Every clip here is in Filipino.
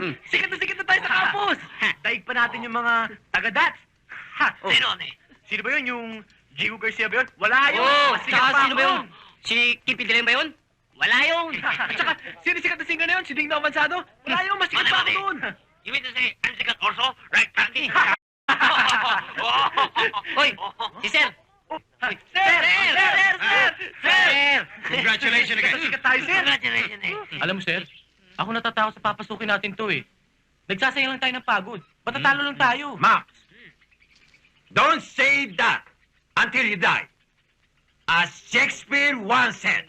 Hmm. Sikat na sikat na tayo sa campus. Daig pa natin yung mga taga-dats. Ha, Sino eh? Sino ba yun? Yung Jigo Garcia ba yun? Wala yun. Oh, Mas sikat pa sino ba ako. yun? Si Kim Pindilan ba yun? Wala yun. At saka, sino sikat na singer na yun? Si Ding Dong Avanzado? Wala yun. Mas sikat pa ako mali. doon. You mean to say, I'm sikat also? Right, Randy? Hoy, si Sir. Sir! Sir! Sir! Sir! Sir! Congratulations na sikat tayo, sir. Congratulations eh. Alam mo, sir, ako natatakot sa papasukin natin to eh. Nagsasayang lang tayo ng pagod. Matatalo lang tayo. Max, don't say that until you die. As Shakespeare once said,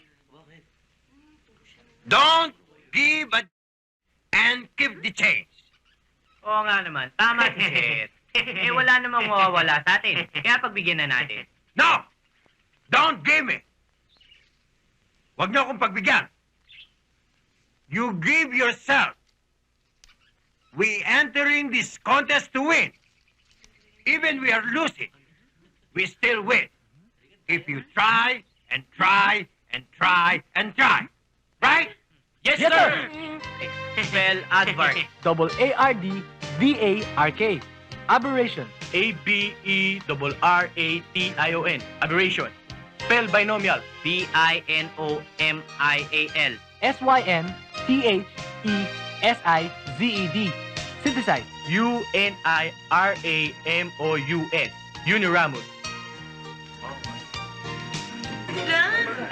don't give a and keep the change. Oo nga naman. Tama si Sir. eh, wala namang mawawala sa atin. Kaya pagbigyan na natin. No! Don't give me! Huwag niyo akong pagbigyan. You give yourself. We entering this contest to win. Even we are losing, we still win. If you try and try and try and try. Right? Yes, Yes, sir! Spell advert. double A-R-D-V-A-R-K. Aberration. A-B-E-R-R-A-T-I-O-N. Aberration. Spell binomial. B-I-N-O-M-I-A-L. S-Y-N-T-H-E-S-I-Z-E-D. Synthesize. U-N-I-R-A-M-O-U-N. Uniramus.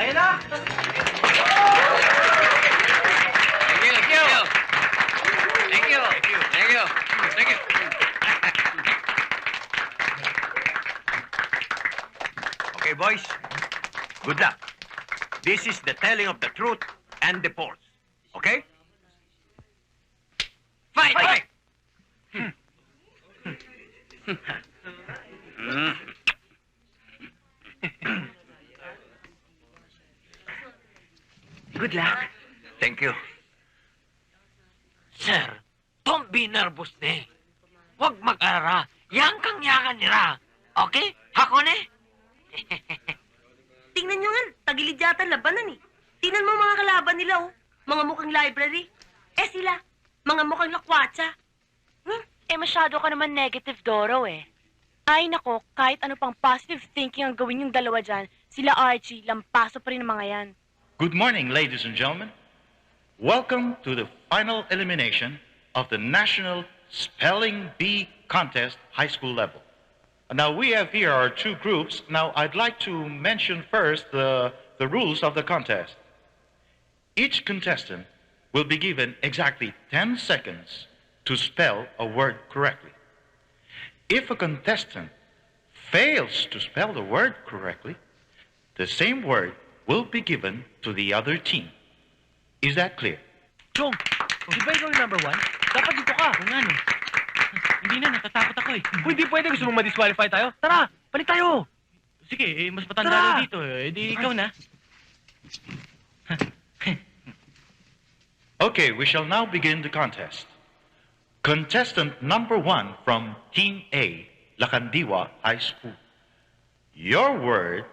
Ayun na! Thank you, thank you. Thank you. Thank you. Thank you. Thank you. Okay, boys. Good luck. This is the telling of the truth and the force. Okay? Fight! Fight! Good luck. Thank you. Sir, don't be nervous ne. Huwag mag-alala. Yang kang yakan nila. Okay? Ako ne? Tingnan nyo nga, tagilid yata labanan eh. Tingnan mo mga kalaban nila oh. Mga mukhang library. Eh sila, mga mukhang lakwatsa. Hmm? Eh, masyado ka naman negative, Doro, eh. Ay, nako, kahit ano pang positive thinking ang gawin yung dalawa dyan, sila Archie, lampaso pa rin ang mga yan. Good morning, ladies and gentlemen. Welcome to the final elimination of the National Spelling Bee Contest high school level. Now, we have here our two groups. Now, I'd like to mention first the, the rules of the contest. Each contestant will be given exactly 10 seconds to spell a word correctly. If a contestant fails to spell the word correctly, the same word will be given to the other team. Is that clear? Chong, di ba ikaw yung number one? Dapat dito ka. Oo nga, no. Hindi na, natatakot ako eh. Kung hindi pwede, gusto mong ma-disqualify tayo? Tara, balik tayo! Sige, eh, mas matanda Tara! na dito. Eh, di ikaw na. Okay, we shall now begin the contest. Contestant number one from Team A, Lacandiwa High School. Your word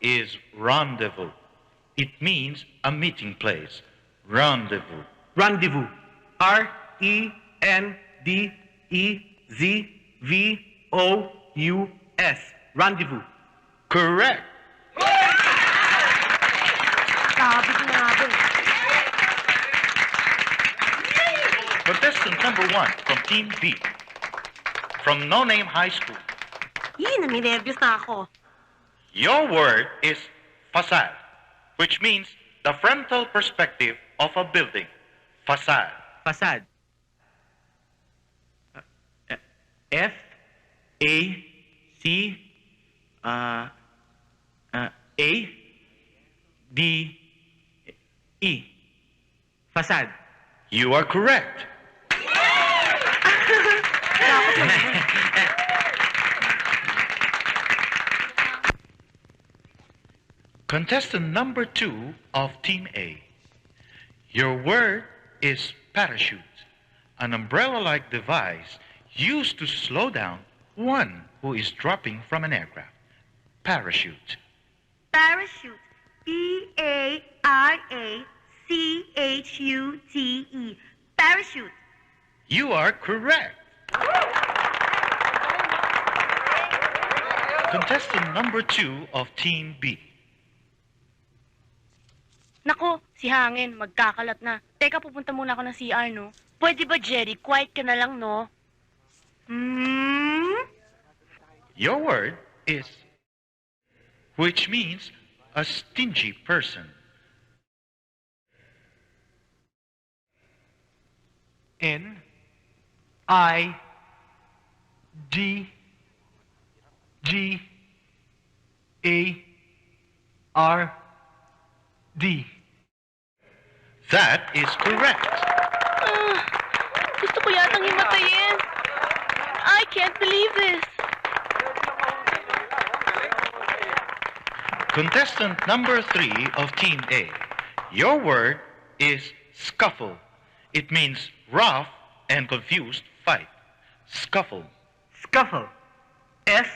is rendezvous. It means a meeting place. Rendezvous. Rendezvous. R E N D E Z V O U S. Rendezvous. Correct. Sabi ko nga ba eh. Contestant number one from Team B, from No Name High School. Yee, naminervyos na ako. Your word is facade, which means the frontal perspective of a building. Facade. Facade. Uh, uh, F A C uh, uh, A D E. Fasad. You are correct. Contestant number two of Team A. Your word is parachute, an umbrella like device used to slow down one who is dropping from an aircraft. Parachute. Parachute. P-A-R-A-C-H-U-T-E. Parachute. You are correct. Contestant number two of Team B. Nako, si Hangin, magkakalat na. Teka, pupunta muna ako ng CR, no? Pwede ba, Jerry? Quiet ka na lang, no? Hmm? Your word is, which means a stingy person. N I G G A R D. That is correct. Ah, gusto ko yatang himatayin. I can't believe this. Contestant number three of Team A. Your word is scuffle. It means rough and confused fight. Scuffle. Scuffle. S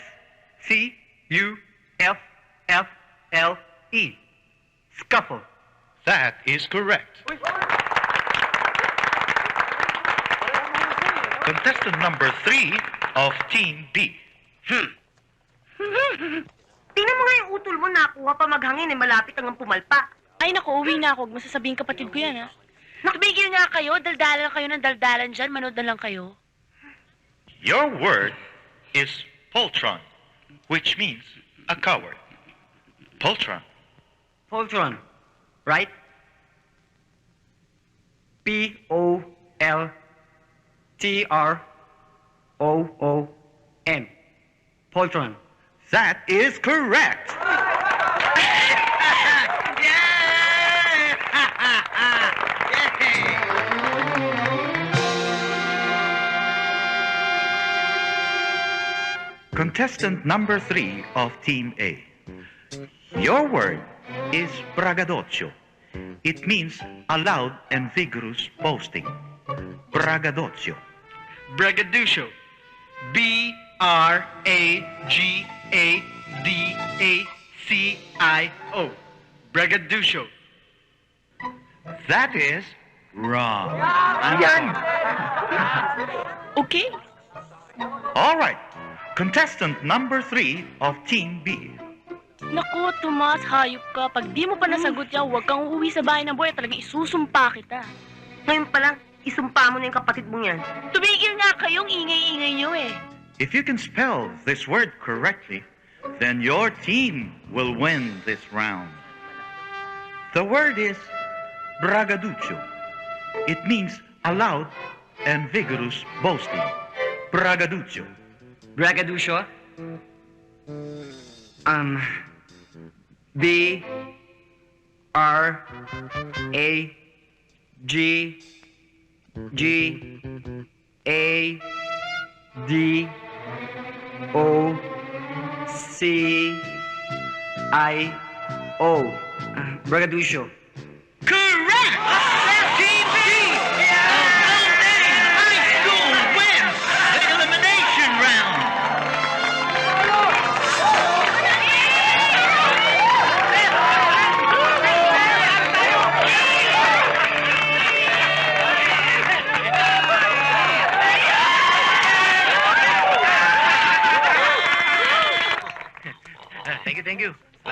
C U F F L E. Scuffle. That is correct. Contestant number three of Team B. Tingnan mo nga yung utol mo, nakuha pa maghangin eh, malapit hanggang pumalpak. Ay, nako, uwi na ako. Huwag mo sasabihin kapatid ko yan, ha? Nakabigil nga kayo. Daldalan kayo ng daldalan dyan. Manood na lang kayo. Your word is poltron, which means a coward. Poltron. Poltron. Right? P O L T R O O N. Poltron. That is correct. Contestant number three of Team A. Your word is braggadocio. It means a loud and vigorous boasting. Braggadocio. Braggadocio. B R A G A D A C I O. Braggadocio. That is wrong. Okay? All right. Contestant number three of Team B. Naku, Tomas, hayop ka. Pag di mo pa nasagot yan, huwag kang uuwi sa bahay ng boy. Talagang isusumpa kita. Ngayon pa lang, isumpa mo na yung kapatid mong yan. Tumigil nga kayong ingay-ingay nyo eh. If you can spell this word correctly, then your team will win this round. The word is braggaducho. It means a loud and vigorous boasting. Braggaducho. Braggadocio. Um. B R A G G A D O C I O. Uh, Braggadocio.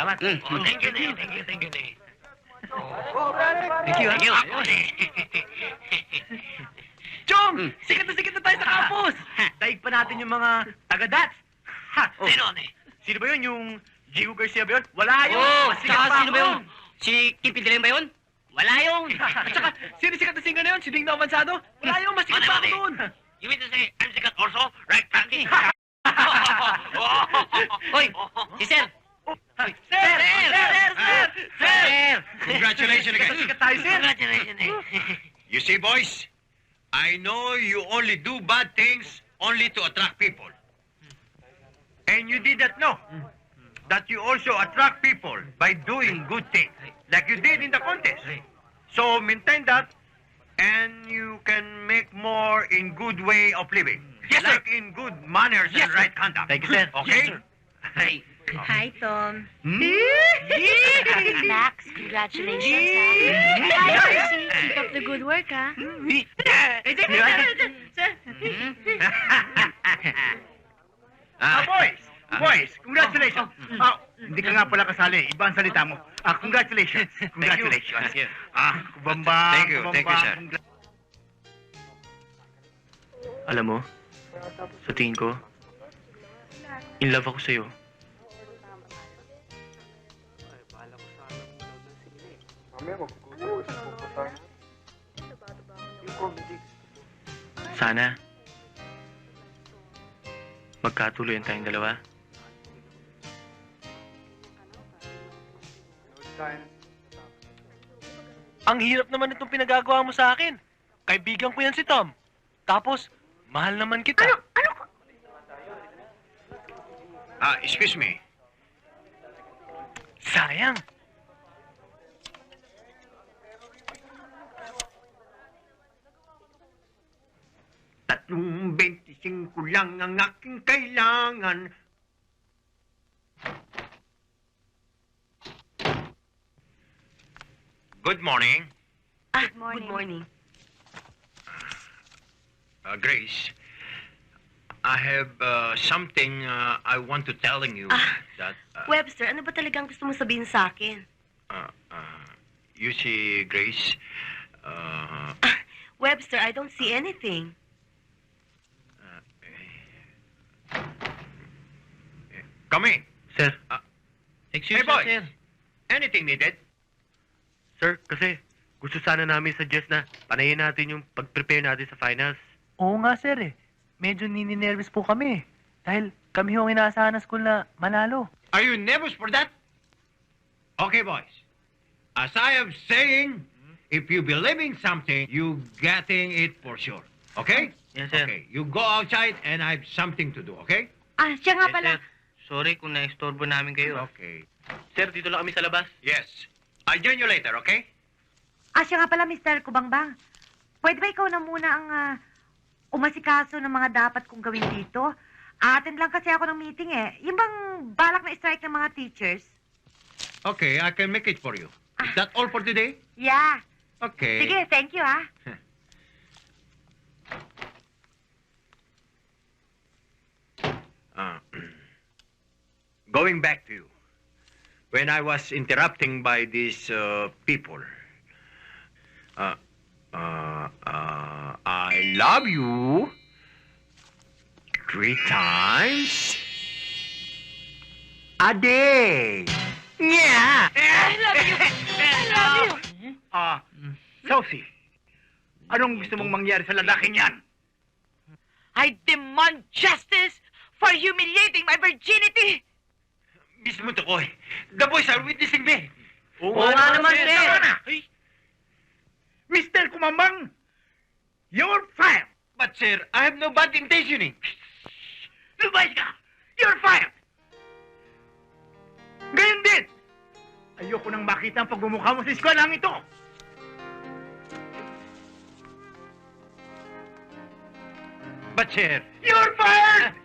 Salamat. Oh, thank you, Nay. Thank you, thank you, Nay. Thank you, Thank you, ah. ako, Nay. Chong! Sikat na sikat na tayo sa campus! Daig pa natin yung mga taga-dats. Ha! Oh, Sino, Nay? Sino ba yun? Yung Gio Garcia ba yun? Wala yun! Oh, Mas sikat tsaka pa sino ba yun? Si Kim Pintilen ba yun? Wala yun. At saka, sino sikat na singer na yun? Si Ding na Avanzado? Wala yun! Mas sikat Mane, pa ako doon! You mean to say, I'm sikat also? Right, Randy? Hoy, si Sir. Sir! Sir! Sir! Sir! Sir! Congratulations again. Sikat tayo, sir! Congratulations. You see, boys, I know you only do bad things only to attract people. And you did not know that you also attract people by doing good things, like you did in the contest. So maintain that, and you can make more in good way of living. Yes, sir. like in good manners and right conduct. Thank you, sir. Okay? Yes, sir. Hi, Tom. Hmm? Max, congratulations, ha? Hi, Percy. Keep up the good work, ha? Ah, ah boys! Ah. Boys, congratulations! Ah, ah, hindi ka nga pala kasali. Iba ang salita mo. Ah, congratulations. Congratulations. Ah, kubamba. Thank you. Thank you, sir. Alam mo, sa tingin ko, in love ako sa'yo. iyo. Sana, magkatuloy tayong dalawa. Ang hirap naman itong pinagagawa mo sa akin. Kaibigan ko yan si Tom. Tapos, mahal naman kita. Ano? Ano? Ah, excuse me. Sayang. Tatlong 25 lang ang aking kailangan. Good morning, Ah, good morning. uh, Grace. I have uh, something uh, I want to telling you Ah. that uh, Webster, ano ba talagang gusto mo sabihin sa akin? uh, uh, you see, Grace. Uh, Webster, I don't see anything. Come in. Sir, Ah. excuse Hey, boy. sir. Anything needed? Sir, kasi gusto sana namin suggest na panayin natin yung pag-prepare natin sa finals. Oo nga, sir eh. Medyo nininervous po kami. Dahil kami yung inaasahan ng school na manalo. Are you nervous for that? Okay, boys. As I am saying, if you believe in something, you getting it for sure. Okay? Yes, sir. Okay. You go outside and I have something to do, okay? Ah, siya nga Yes, pala. sir. Sorry kung na-estorbo namin kayo. Okay. Sir, dito lang kami sa labas. Yes. I'll join you later, okay? Ah, siya nga pala, Mr. Kubangbang. Pwede ba ikaw na muna ang ah, umasikaso ng mga dapat kong gawin dito? Atin lang kasi ako ng meeting eh. Yung bang balak na strike ng mga teachers? Okay, I can make it for you. Is that all for today? Yeah. Okay. Sige, thank you ah. Uh, going back to you, when I was interrupting by these uh, people, uh, uh, uh, I love you three times a day. Yeah. I love you! I love you! Ah, Sophie, anong gusto mong mangyari sa lalaking yan? I demand justice for humiliating my virginity! Mismo to ko The boys are witnessing me. Oo nga naman, sir. Tama na. Mr. Kumambang, you're fired. But sir, I have no bad intentioning. Lumayas ka! You're fired! Ngayon din! Ayoko nang makita ang pagmumukha mo sa eskwelahan ito. But sir, you're fired!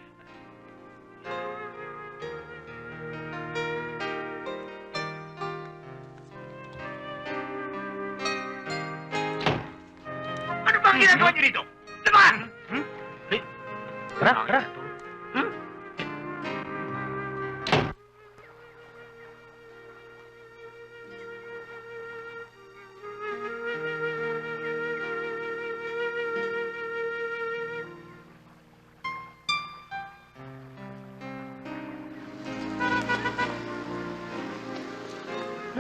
Ano ba ang ginagawa niyo rito? Laban! Tara, tara.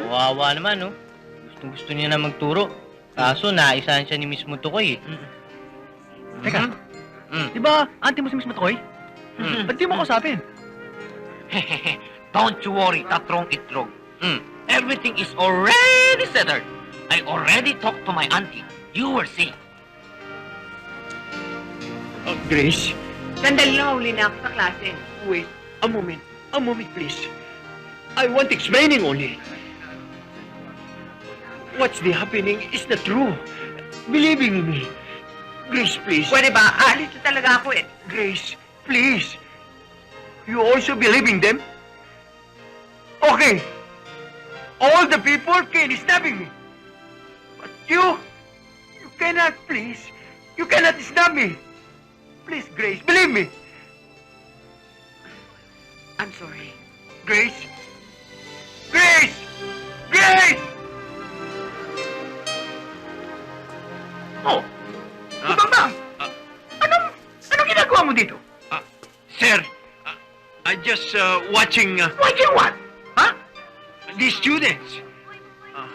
Kawawa naman, no? Gusto gusto niya na magturo. Kaso, naisahan siya ni Miss Mutukoy, eh. Teka, Mm. di ba auntie mo si Miss Matoy? Mm. Ba't di mo kausapin? Don't you worry, tatrong itlog. Mm. Everything is already settled. I already talked to my auntie. You will see. Oh, Grace, Sandali lang, huli na ako sa klase. wait. A moment. A moment, please. I want explaining only. What's the happening is the true. Believing me. Grace, please. Pwede ba? Aalis na talaga ako eh. Grace, please. You also believe in them? Okay. All the people can stabbing me. But you, you cannot, please. You cannot stab me. Please, Grace, believe me. Ang Grace? Grace! Grace! Oh! Kumbang Anong, anong ginagawa mo dito? Sir, uh, I'm just uh, watching uh, Watching what? Ha? the students. Uh,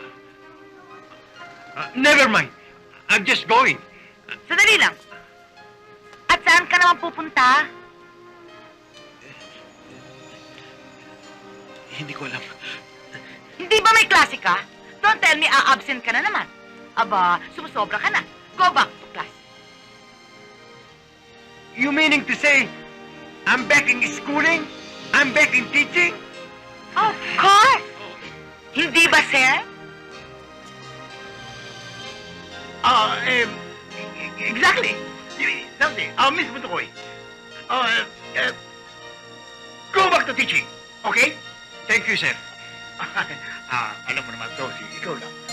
uh, never mind. I'm just going. Sandali lang. At saan ka naman pupunta? Hindi ko alam. Hindi ba may klase ka? Don't tell me a-absent ka na naman. Aba, sumusobra ka na. Go back to class. You meaning to say, I'm back in schooling? I'm back in teaching? Of course! Hindi ba, sir? Ah, eh, exactly. Something. Ah, Miss Butukoy. Ah, eh, go back to teaching. Okay? Thank you, sir. ah, alam mo naman, Tosi, ikaw lang.